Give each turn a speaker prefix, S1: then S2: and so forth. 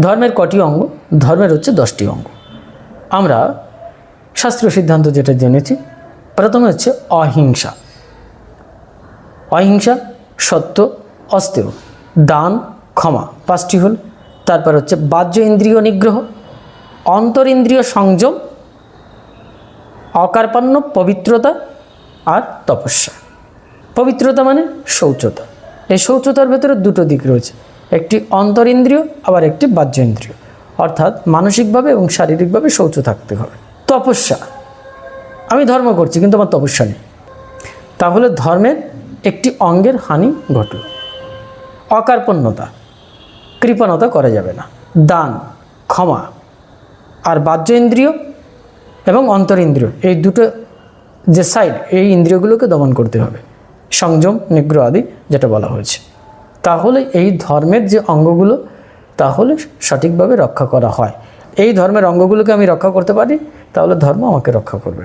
S1: ধর্মের কটি অঙ্গ, ধর্মের হচ্ছে দশটি অঙ্গ। আমরা শাস্ত্রীয় সিদ্ধান্ত যেটা জেনেছি, প্রথমে হচ্ছে অহিংসা। অহিংসা, সত্য অস্তেয় দান, ক্ষমা, পাঁচটি হল। তারপর হচ্ছে বাহ্য ইন্দ্রিয় নিগ্রহ অন্তরিন্দ্রিয় সংযম, অকার্পণ্য, পবিত্রতা আর তপস্যা। পবিত্রতা মানে শৌচতা। এই শৌচতার ভেতরে দুটো দিক রয়েছে। একটি অন্তরিন্দ্রিয়, আবার একটি বাহ্য ইন্দ্রিয় অর্থাৎ মানসিকভাবে এবং শারীরিকভাবে শৌচ থাকতে হবে। তপস্যা। আমি ধর্ম করছি, কিন্তু আমার তপস্যা নেই। তাহলে ধর্মের একটি অঙ্গের হানি ঘটল। অকার্পণ্যতা। কৃপণতা করা যাবে না। দান, ক্ষমা আর বাহ্য ইন্দ্রিয় এবং অন্তরিন্দ্রিয়, এই দুটো যে সাইড এই ইন্দ্রিয়গুলোকে দমন করতে হবে। সংযম, নিগ্রহ আদি, যেটা বলা হয়েছে। তাহলে এই ধর্মের যে অঙ্গগুলো, তাহলে সঠিকভাবে রক্ষা করা হয়। এই ধর্মের অঙ্গগুলোকে আমি রক্ষা করতে পারি, তাহলে ধর্ম আমাকে রক্ষা করবে।